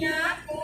niya kung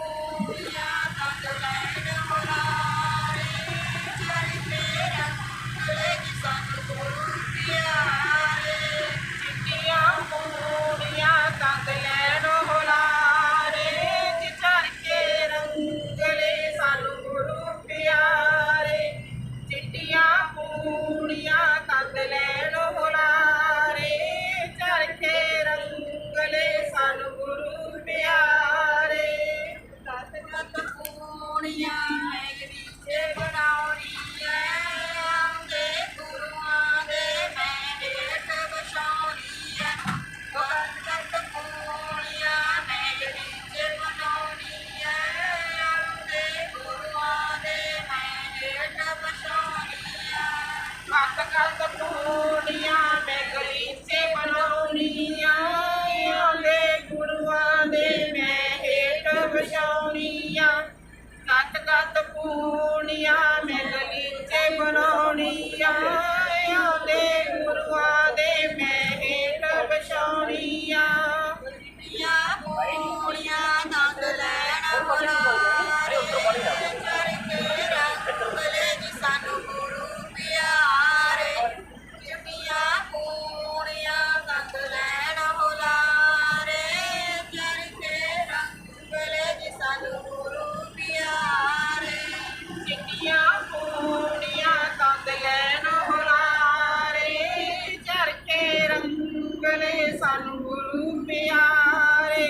ਗਲੇ ਸਾਨੂੰ ਗੁਰੂ ਪਿਆਰੇ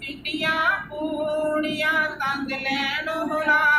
ਟਿੱਡੀਆਂ ਪੂਣੀਆਂ ਤੰਦ ਲੈਣ ਹੁਲਾ।